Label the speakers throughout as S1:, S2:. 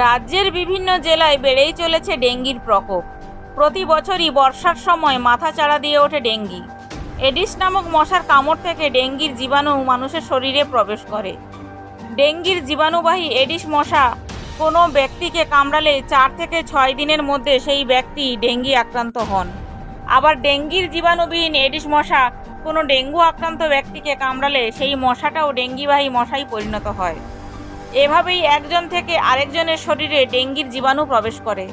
S1: রাজ্যের বিভিন্ন জেলায় বেড়েই চলেছে ডেঙ্গির প্রকোপ। প্রতি বছরই বর্ষার সময় মাথা চাড়া দিয়ে ওঠে ডেঙ্গি। এডিস নামক মশার কামড় থেকে ডেঙ্গির জীবাণু মানুষের শরীরে প্রবেশ করে। ডেঙ্গির জীবাণুবাহী এডিস মশা কোনো ব্যক্তিকে কামড়ালে চার থেকে ছয় দিনের মধ্যে সেই ব্যক্তি ডেঙ্গি আক্রান্ত হন। আবার ডেঙ্গির জীবাণুবিহীন এডিস মশা কোনো ডেঙ্গু আক্রান্ত ব্যক্তিকে কামড়ালে সেই মশাটাও ডেঙ্গিবাহী মশায় পরিণত হয়। এভাবেই একজন থেকে আরেকজনের শরীরে ডেঙ্গির জীবাণু প্রবেশ করে।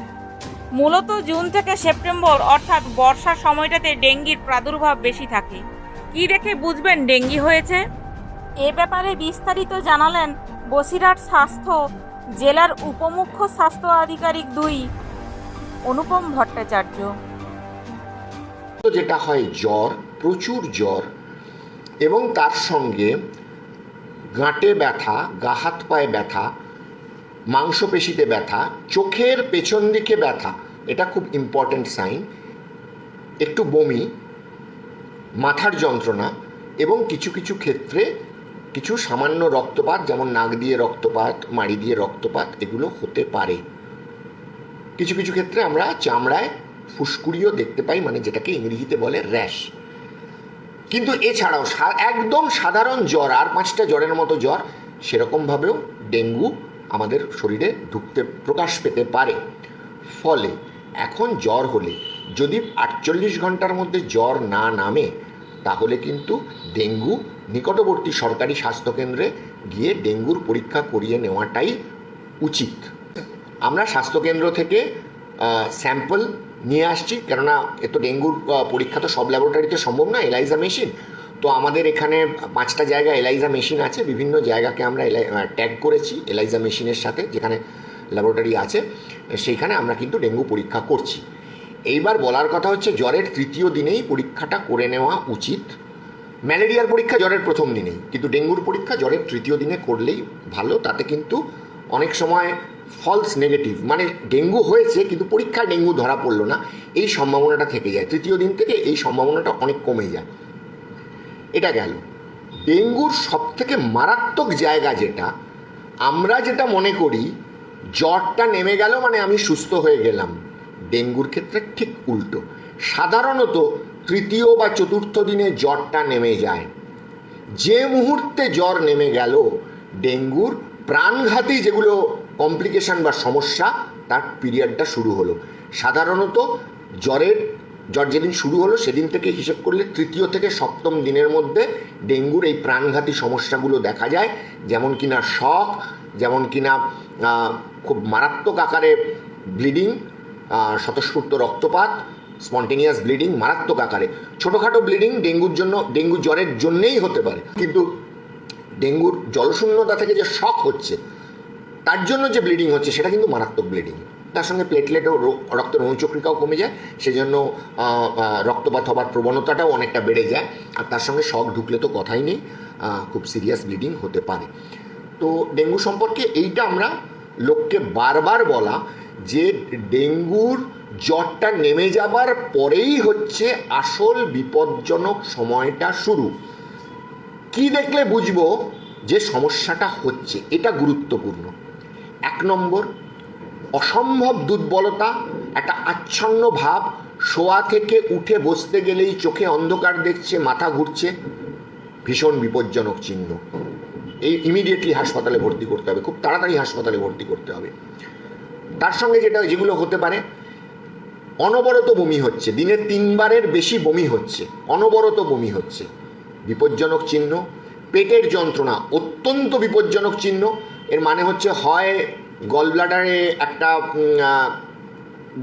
S1: মূলত জুন থেকে সেপ্টেম্বর, অর্থাৎ বর্ষার সময়টাতে ডেঙ্গির প্রাদুর্ভাব বেশি থাকে। কী দেখে বুঝবেন ডেঙ্গি হয়েছে? এ ব্যাপারে বিস্তারিত জানালেন বসিরহাট স্বাস্থ্য জেলার উপমুখ্য স্বাস্থ্য আধিকারিক দুই, অনুপম ভট্টাচার্য।
S2: যেটা হয় জ্বর, প্রচুর জ্বর, এবং তার সঙ্গে গাঁটে ব্যথা, গা হাত পায়ে ব্যথা, মাংসপেশিতে ব্যথা, চোখের পেছন দিকে ব্যথা, এটা খুব ইম্পর্ট্যান্ট সাইন একটু বমি, মাথার যন্ত্রণা এবং কিছু কিছু ক্ষেত্রে কিছু সামান্য রক্তপাত, যেমন নাক দিয়ে রক্তপাত, মাড়ি দিয়ে রক্তপাত, এগুলো হতে পারে। কিছু কিছু ক্ষেত্রে আমরা চামড়ায় ফুসকুড়িও দেখতে পাই মানে যেটাকে ইংরেজিতে বলে র্যাশ। কিন্তু এছাড়াও একদম সাধারণ জ্বর, আর পাঁচটা জ্বরের মতো জ্বর সেরকমভাবেও ডেঙ্গু আমাদের শরীরে ঢুকতে, প্রকাশ পেতে পারে। ফলে এখন জ্বর হলে যদি আটচল্লিশ ঘণ্টার মধ্যে জ্বর না নামে, তাহলে কিন্তু ডেঙ্গু নিকটবর্তী সরকারি স্বাস্থ্যকেন্দ্রে গিয়ে ডেঙ্গুর পরীক্ষা করিয়ে নেওয়াটাই উচিত। আমরা স্বাস্থ্যকেন্দ্র থেকে স্যাম্পল নিয়ে আসছি। কেননা এ তো ডেঙ্গুর পরীক্ষা তো সব ল্যাবরেটরিতে সম্ভব না এলাইজা মেশিন তো আমাদের এখানে পাঁচটা জায়গায় এলাইজা মেশিন আছে, বিভিন্ন জায়গাকে আমরা ট্যাগ করেছি এলাইজা মেশিনের সাথে, যেখানে ল্যাবরেটরি আছে। সেইখানে আমরা কিন্তু ডেঙ্গু পরীক্ষা করছি। এইবার বলার কথা হচ্ছে, জ্বরের তৃতীয় দিনেই পরীক্ষাটা করে নেওয়া উচিত। ম্যালেরিয়ার পরীক্ষা জ্বরের প্রথম দিনেই, কিন্তু ডেঙ্গুর পরীক্ষা জ্বরের তৃতীয় দিনে করলেই ভালো। তাতে কিন্তু অনেক সময় ফলস নেগেটিভ মানে ডেঙ্গু হয়েছে কিন্তু পরীক্ষায় ডেঙ্গু ধরা পড়ল না, এই সম্ভাবনাটা থেকে যায়। তৃতীয় দিন থেকে এই সম্ভাবনাটা অনেক কমে যায়। এটা গেল। ডেঙ্গুর সব থেকে মারাত্মক জায়গা যেটা, আমরা যেটা মনে করি, জ্বরটা নেমে গেল মানে আমি সুস্থ হয়ে গেলাম। ডেঙ্গুর ক্ষেত্রে ঠিক উল্টো। সাধারণত তৃতীয় বা চতুর্থ দিনে জ্বরটা নেমে যায়। যে মুহূর্তে জ্বর নেমে গেল, ডেঙ্গুর প্রাণঘাতী যেগুলো কমপ্লিকেশন বা সমস্যা তার পিরিয়ডটা শুরু হলো। সাধারণত জ্বরের, জ্বর যেদিন শুরু হলো সেদিন থেকে হিসেব করলে তৃতীয় থেকে সপ্তম দিনের মধ্যে ডেঙ্গুর এই প্রাণঘাতী সমস্যাগুলো দেখা যায়। যেমন কিনা শখ যেমন কিনা খুব মারাত্মক আকারে ব্লিডিং স্বতঃস্ফূর্ত রক্তপাত স্পন্টেনিয়াস ব্লিডিং মারাত্মক আকারে। ছোটোখাটো ব্লিডিং ডেঙ্গুর জন্য, ডেঙ্গু জ্বরের জন্যেই হতে পারে। কিন্তু ডেঙ্গুর জলশূন্যতা থেকে যে শখ হচ্ছে তার জন্য যে ব্লিডিং হচ্ছে, সেটা কিন্তু মারাত্মক ব্লিডিং তার সঙ্গে প্লেটলেটও রক্তের অনুচক্রিকাও কমে যায়, সেজন্য রক্তপাত হবার প্রবণতাটাও অনেকটা বেড়ে যায়, আর তার সঙ্গে শক ঢুকলে তো কথাই নেই খুব সিরিয়াস ব্লিডিং হতে পারে। তো ডেঙ্গু সম্পর্কে এইটা আমরা লোককে বারবার বলা যে ডেঙ্গুর জ্বরটা নেমে যাবার পরেই হচ্ছে আসল বিপজ্জনক সময়টা শুরু। কি দেখলে বুঝব যে সমস্যাটা হচ্ছে, এটা গুরুত্বপূর্ণ। এক নম্বর, অসম্ভব দুর্বলতা, একটা আচ্ছন্ন ভাব, শোয়া থেকে উঠে বসতে গেলেই চোখে অন্ধকার দেখছে, মাথা ঘুরছে, ভীষণ বিপজ্জনক চিহ্ন। এই ইমিডিয়েটলি হাসপাতালে ভর্তি করতে হবে, খুব তাড়াতাড়ি হাসপাতালে ভর্তি করতে হবে। তার সঙ্গে যেটা, যেগুলো হতে পারে, অনবরত বমি হচ্ছে, দিনে তিনবারের বেশি বমি হচ্ছে, অনবরত বমি হচ্ছে, বিপজ্জনক চিহ্ন। পেটের যন্ত্রণা, অত্যন্ত বিপজ্জনক চিহ্ন। এর মানে হচ্ছে হয় গল ব্লাডারে একটা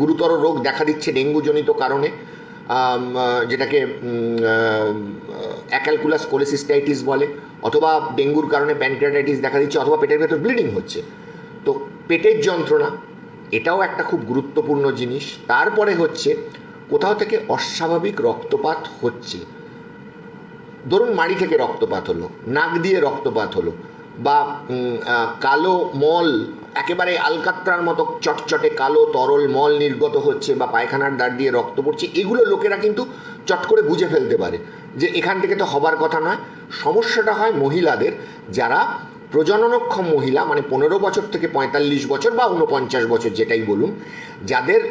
S2: গুরুতর রোগ দেখা দিচ্ছে ডেঙ্গুজনিত কারণে যেটাকে অ্যাকালকুলাস কোলেসিস্টাইটিস বলে, অথবা ডেঙ্গুর কারণে প্যানক্রিয়াটাইটিস দেখা দিচ্ছে, অথবা পেটের ভেতর ব্লিডিং হচ্ছে। তো পেটের যন্ত্রণা, এটাও একটা খুব গুরুত্বপূর্ণ জিনিস। তারপরে হচ্ছে কোথাও থেকে অস্বাভাবিক রক্তপাত হচ্ছে। ধরুন মাড়ি থেকে রক্তপাত হলো, নাক দিয়ে রক্তপাত হলো, বা কালো মল, একেবারে আলকাত্রার মতো চটচটে কালো তরল মল নির্গত হচ্ছে বা পায়খানার দাঁড় দিয়ে রক্ত পড়ছে, এগুলো লোকেরা কিন্তু চট করে বুঝে ফেলতে পারে যে এখান থেকে তো হবার কথা নয়। সমস্যাটা হয় মহিলাদের যারা প্রজননক্ষম মহিলা মানে পনেরো বছর থেকে পঁয়তাল্লিশ বছর বা উনপঞ্চাশ বছর যেটাই বলুন, যাদের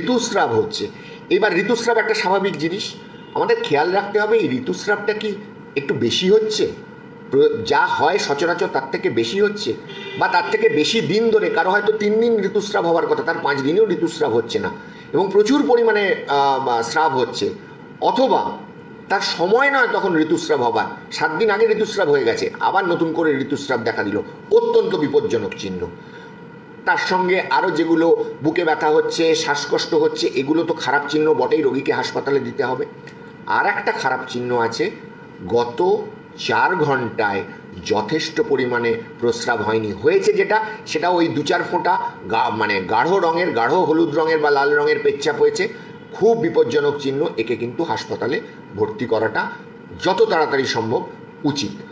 S2: ঋতুস্রাব হচ্ছে। এবার ঋতুস্রাব একটা স্বাভাবিক জিনিস আমাদের খেয়াল রাখতে হবে এই ঋতুস্রাবটা কি একটু বেশি হচ্ছে? যা হয় সচরাচর তার থেকে বেশি হচ্ছে বা তার থেকে বেশি দিন ধরে, কারও হয়তো তিন দিন ঋতুস্রাব হওয়ার কথা, তার পাঁচ দিনেও ঋতুস্রাব হচ্ছে না এবং প্রচুর পরিমাণে স্রাব হচ্ছে। অথবা তার সময় নয় তখন ঋতুস্রাব হবার, সাত দিন আগে ঋতুস্রাব হয়ে গেছে, আবার নতুন করে ঋতুস্রাব দেখা দিল, অত্যন্ত বিপজ্জনক চিহ্ন। তার সঙ্গে আরও যেগুলো বুকে ব্যথা হচ্ছে, শ্বাসকষ্ট হচ্ছে, এগুলো তো খারাপ চিহ্ন বটেই রোগীকে হাসপাতালে দিতে হবে। আর একটা খারাপ চিহ্ন আছে। গত চার ঘন্টায় যথেষ্ট পরিমাণে প্রস্রাব হয়নি। হয়েছে যেটা, সেটা ওই দু চার ফোঁটা গা মানে গাঢ় রঙের, গাঢ় হলুদ রঙের বা লাল রঙের পেচ্ছাপ হয়েছে। খুব বিপজ্জনক চিহ্ন। একে কিন্তু হাসপাতালে ভর্তি করাটা যত তাড়াতাড়ি সম্ভব উচিত।